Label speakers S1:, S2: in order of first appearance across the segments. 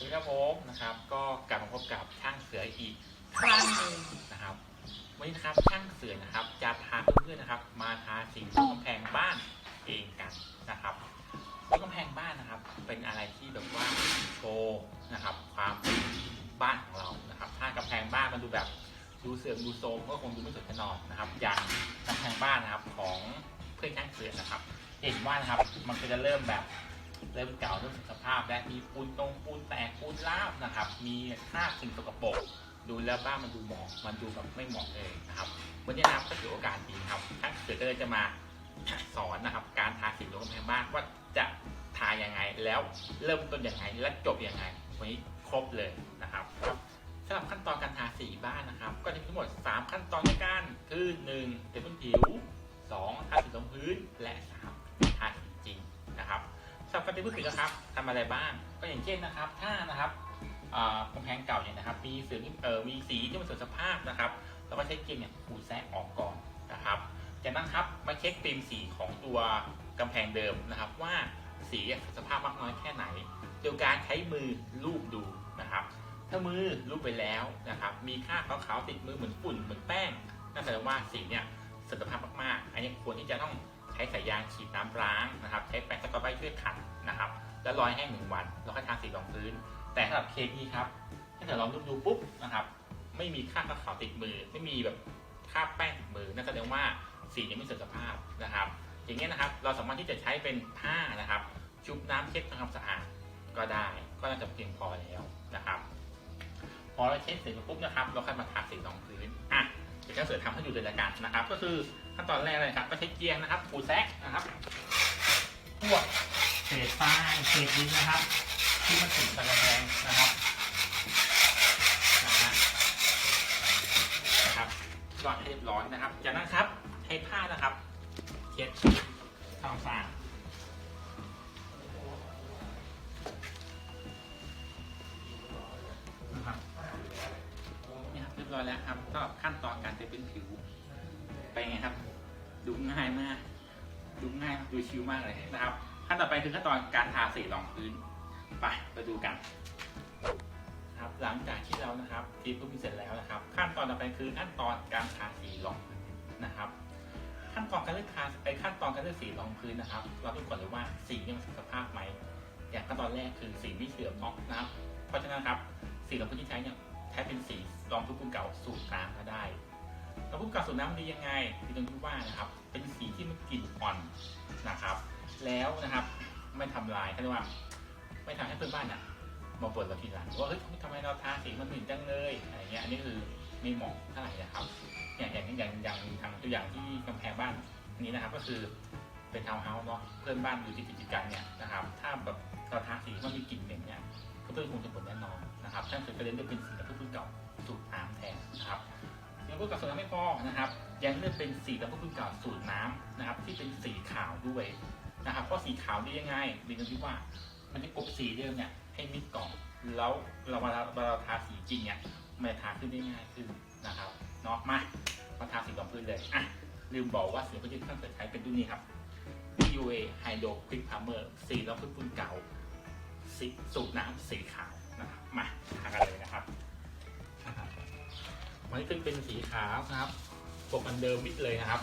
S1: วัสดีครับผมนะครับ ก็กลับมาพบกับช่างเสืออีกครั้งหนึ่งนะครับ วันนี้นะครับช่างเสือนะครับ จะพาเพื่อนๆนะครับ มาทาสีกำแพงบ้านเองกันนะครับบนกำแพงบ้านนะครับ เป็นอะไรที่แบบว่าโชว์นะครับ ความบ้านของเรานะครับ ถ้ากำแพงบ้านมันดูแบบดูเสื่อมดูโทรมก็คงดูไม่สวยแน่นอนนะครับ อย่างกำแพงบ้านนะครับของเพื่อนช่างเสือนะครับ เห็นว่านะครับมันก็จะเริ่มแบบ เริ่มเก่าเริ่มเสื่อมสภาพ และมีปูนตรงปูนแตกปูนราบนะครับ มีคราบสิ่งสกปรกดูแล้วบ้านมันดูหมองมันดูแบบไม่เหมาะเลยนะครับวันนี้นะครับก็ถือโอกาสดีครับท่านเสือก็เลยจะมาสอนนะครับ การทาสีลงกำแพงบ้านว่าจะทายังไงแล้วเริ่มต้นยังไงและจบยังไงวันนี้ครบเลยนะครับสำหรับขั้นตอนการทาสีบ้านนะครับ ก็จะมีทั้งหมด 3 ขั้นตอนด้วยกันคือ1เป็นพื้นผิว 2 ทาสีรองพื้นและ 3 ทาสีจริงนะครับ สำหรับการเป็นผู้ผิดนะครับทำอะไรบ้าง ก็อย่างเช่นนะครับ ถ้านะครับกำแพงเก่าเนี่ยนะครับ มีสีเอ่อมีสีที่มันเสื่อมสภาพนะครับเราก็ใช้เกลียเนี่ยขูดแซะออกก่อนนะครับ จากนั้นครับมาเช็คฟิล์มสีของตัวกำแพงเดิมนะครับ ว่าสีสสภาพมากน้อยแค่ไหนโดยการใช้มือลูบดูนะครับ ถ้ามือลูบไปแล้วนะครับ มีค่าขาวๆติดมือเหมือนฝุ่นเหมือนแป้งนั่นแสดงว่าสีเนี่ยเสื่อมสภาพมากๆ อันนี้ควรที่จะต้อง ช้สายยางฉีดน้ำล้างนะครับ ใช้แป้งสกอตไบรท์ช่วยขัดนะครับ แล้วรอยแห้งหนึ่งวันแล้วก็ทาสีรองพื้น แต่สำหรับเคสนี้ครับถ้าเกิดเราดูดูปุ๊บนะครับ ไม่มีคราบขาวติดมือ ไม่มีแบบคราบแป้งติดมือนั่นแสดงว่าสียังไม่เสื่อมสภาพนะครับ อย่างเงี้ยนะครับ เราสามารถที่จะใช้เป็นผ้านะครับ ชุบน้ำเช็ดทำความสะอาดก็ได้ ก็น่าจะเพียงพอแล้วนะครับ พอเราเช็ดเสร็จปุ๊บนะครับ เราค่อยมาทาสีรองพื้นอะเดี๋ยวจะเสือทำให้ดูเลยละกันนะครับ ก็คือ ขั้นตอนแรกเลยครับ ก็ใช้เกียงนะครับปูแซกนะครับพวกเศษทรายเศษดินนะครับ ที่มันติดตะกแพงนะครับนะฮะนะครับวางให้เรียบร้อยนะครับ จากนั้นครับใช้ผ้านะครับเช็ดทำความสะอาดนะครับนี่ครับเรียบร้อยแล้วครับก็ขั้นตอนการจะเป็นผิวไปไงครับ ง่ายมาก ดูง่ายดูชิวมากเลยนะครับ ขั้นต่อไปคือขั้นตอนการทาสีรองพื้น ไปไปดูกันครับหลังจากที่เรานะครับทีมก็มีเสร็จแล้วนะครับ ขั้นตอนต่อไปคือขั้นตอนการทาสีรองพื้นนะครับ ขั้นตอนการเลือกทาไอขั้นตอนการเลือกสีรองพื้นนะครับ เราดูก่อนเลยว่าสีเนี่ยมันเสื่อมสภาพไหมอย่างขั้นตอนแรกคือสีไม่เสื่อมเนาะนะครับ เพราะฉะนั้นครับสีรองพื้นที่ใช้เนี่ยใช้เป็นสีรองพื้นเก่าสูตรน้ำก็ได้ รองพื้นเก่าสูตรน้ำดียังไงที่ตรงที่ว่านะครับ เป็นสีที่มันกลิ่นอ่อนนะครับ แล้วนะครับไม่ทำลายเขาเรียกว่า ไม่ทำให้เพื่อนบ้านเนี่ยมาบ่นเราทีหลังว่าเฮ้ยทำไมเราทาสีมันหม็นจังเลยอะไรเงี้ยอันนี้คือไม่เหมาะเท่าไหร่นะครับอย่างอย่างอย่างอย่างทางตัวอย่างที่กำแพงบ้านนี้นะครับ ก็คือเป็นทาวน์เฮาส์เนาะเพื่อนบ้านอยู่ติดติดกันเนี่ยนะครับ ถ้าแบบเราทาสีมันมีกลิ่นเหม็นเนี่ยก็เพื่อนคงจะบ่นแน่นอนนะครับท่านเคยไปเรียนเลือกเป็นสีกับพื้นเก่าสูตรน้ำแทนนะครับ พูดกับสูตรน้ำไม่พอนะครับยังเลือกเป็นสีกับพื้นเก่าสูตรน้ำนะครับ ที่เป็นสีขาวด้วยนะครับเพราะสีขาวดียังไงดีตรงที่ว่า มันจะกลบสีเดิมเนี่ยให้มิดก่อนแล้วเราเวลาเราทาสีจริงเนี่ยมันจะทาขึ้นได้ง่ายขึ้นนะครับเนาะมามาทาสีรองพื้นเลยอะลืมบอกว่าสีพื้นที่ท่านเปิดใช้เป็นรุ่นนี้ครับ PUA Hydro Quick Primer สีรองพื้นปูนเก่าสีสูตรน้ำสีขาวนะครับมาทากันเลยนะครับ มันขึ้นเป็นสีขาวนะครับปกอันเดิมมิดเลยนะครับ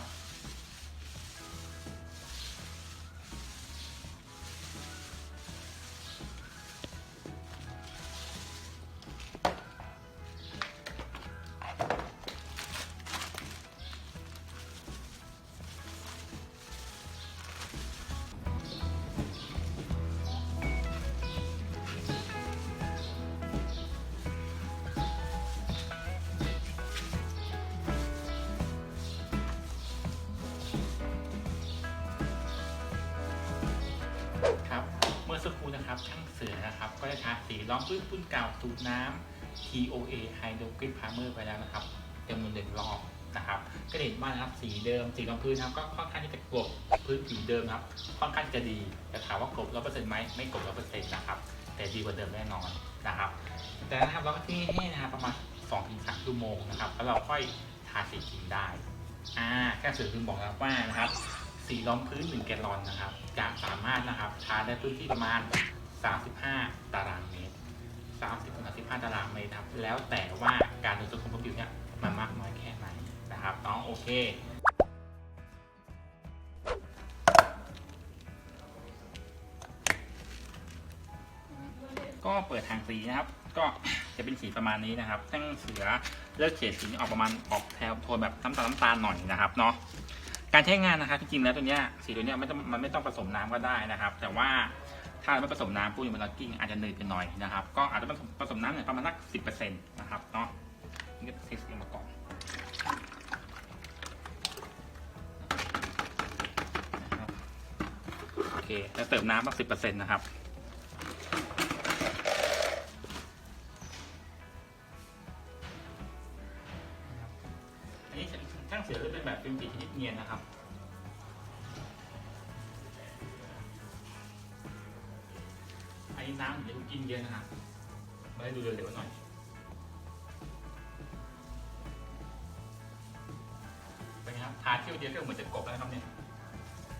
S1: ก็จะทาสีรองพื้นปูนเก่าสูตรน้ำ TOA Hydro Grip Primer ไปแล้วนะครับจำนวนหนึ่งรอบนะครับก็เห็นว่านะครับสีเดิมสีรองพื้นนะครับก็ค่อนข้างที่จะกลบพื้นผิวเดิมนะครับค่อนข้างจะดีแต่ถามว่ากลบร้อยเปอร์เซ็นต์ไหมไม่กลบร้อยเปอร์เซ็นต์นะครับแต่ดีกว่าเดิมแน่นอนนะครับแต่นะครับเราก็ทิ้งให้นะครับประมาณ2-3ชั่วโมงนะครับแล้วเราค่อยทาสีจริงได้อ่าแค่สื่อคือบอกแล้วว่านะครับสีรองพื้น1แกลลอนนะครับจะสามารถนะครับทาได้พื้นที่ประมาณ 35 ตารางเมตรเลยนะครับ แล้วแต่ว่าการดูดซึมของผิวเนี่ยมันมากน้อยแค่ไหนนะครับน้องโอเคก็เปิดทางสีนะครับ ก็จะเป็นสีประมาณนี้นะครับทั้งเสือเลือกเฉดสีออกประมาณออกแถวโทนแบบน้ำตาลน้ำตาลหน่อยนะครับเนาะการใช้งานนะครับจริงๆแล้วตัวเนี้ยสีตัวเนี้ยไม่ต้องมันไม่ต้องผสมน้ำก็ได้นะครับ แต่ว่า ถ้าเราไม่ผสมน้ำปุ๊บมันรากิ้งอาจจะเหนื่อยไปหน่อยนะครับ ก็อาจจะผสมน้ำเนี่ยประมาณสักสิบเปอร์เซ็นต์นะครับเนาะนี่ก็เทสกันมาก่อนนะครับโอเคแล้วเติมน้ำสักสิบเปอร์เซ็นต์นะครับอันนี้ช่างเสือจะเป็นแบบฟิล์มสีชนิดเนียนนะครับ อันนี้น้ำอย่าเพิ่งกินเยอะนะครับมาให้ดูเร็วๆหน่อยเป็นไงครับทาเที่ยวเดียวก็เหมือนจะกบแล้วนะครับเนี่ย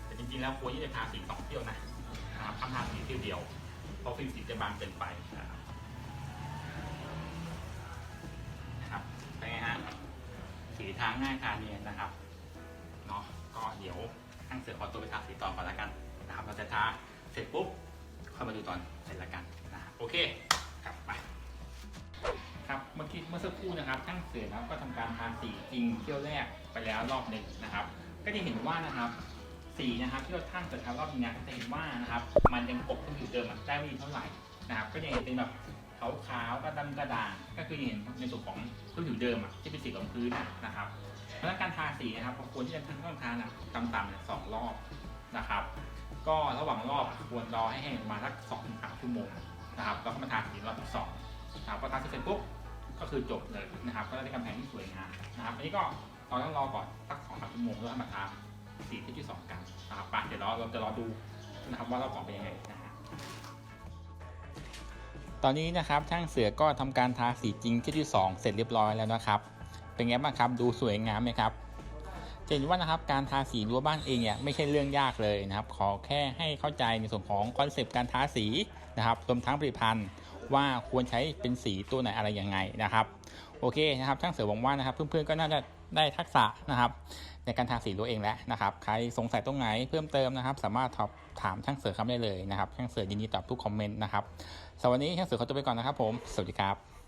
S1: แต่จริงๆแล้วควรที่จะทาสีสองเที่ยวนะนะครับทำทาสีเที่ยวเดียวเพราะฟิล์มสีจะบางเกินไปนะครับเป็นไงฮะสีทางง่ายทาเนียนนะครับเนาะก็เดี๋ยวช่างเสือขอตัวไปทาสีต่อก่อนแล้วกันนะครับเราจะทาเสร็จปุ๊บ ค่อยมาดูตอนเสร็จแล้วกันนะโอเคกลับไปครับเมื่อกี้เมื่อสักครู่นะครับช่างเสือนะครับก็ทำการทาสีจริงเที่ยวแรกไปแล้วรอบหนึ่งนะครับ ก็จะเห็นว่านะครับสีนะครับที่เราช่างเสือทารอบนี้เนี่ยจะเห็นว่านะครับ มันยังกบขึ้นอยู่เดิมได้ไม่ดีเท่าไหร่นะครับ ก็ยังเห็นเป็นแบบขาวขาวๆกระดำกระด่างก็คือเห็นในส่วนของพื้นผิวเดิมอะที่เป็นสีของพื้นนะครับเพราะฉะนั้นการทาสีนะครับควรที่จะต้องทานะต่ำๆสองรอบนะครับ ก็ระหว่างรอบควรรอให้แห้งมาสักสองถึงสามชั่วโมงนะครับแล้วก็มาทาสีรอบที่สองนะครับพอทาเสร็จปุ๊บก็คือจบเลยนะครับ ก็ได้กำแพงที่สวยงามนะครับอันนี้ก็เราต้องรอก่อนสักสองสามชั่วโมงแล้วมาทาสีที่ที่สองกันนะครับไปเดี๋ยวเราเราจะรอดูนะครับว่ารอบสองเป็นยังไงนะฮะตอนนี้นะครับช่างเสือก็ทำการทาสีจริงที่ที่2เสร็จเรียบร้อยแล้วนะครับ เป็นไงบ้างครับดูสวยงามไหมครับ เห็นว่านะครับการทาสีรั้วบ้านเองเนี่ยไม่ใช่เรื่องยากเลยนะครับ ขอแค่ให้เข้าใจในส่วนของคอนเซปต์การทาสีนะครับรวมทั้งผลิตภัณฑ์ว่าควรใช้เป็นสีตัวไหนอะไรยังไงนะครับ โอเคนะครับช่างเสือหวังว่านะครับ เพื่อนๆก็น่าจะได้ทักษะนะครับในการทาสีรั้วเองแล้วนะครับ ใครสงสัยตรงไหนเพิ่มเติมนะครับ สามารถสอบถามช่างเสือคำได้เลยนะครับช่างเสือยินดีตอบทุกคอมเมนต์นะครับสำหรับวันนี้ช่างเสือขอตัวไปก่อนนะครับผม สวัสดีครับ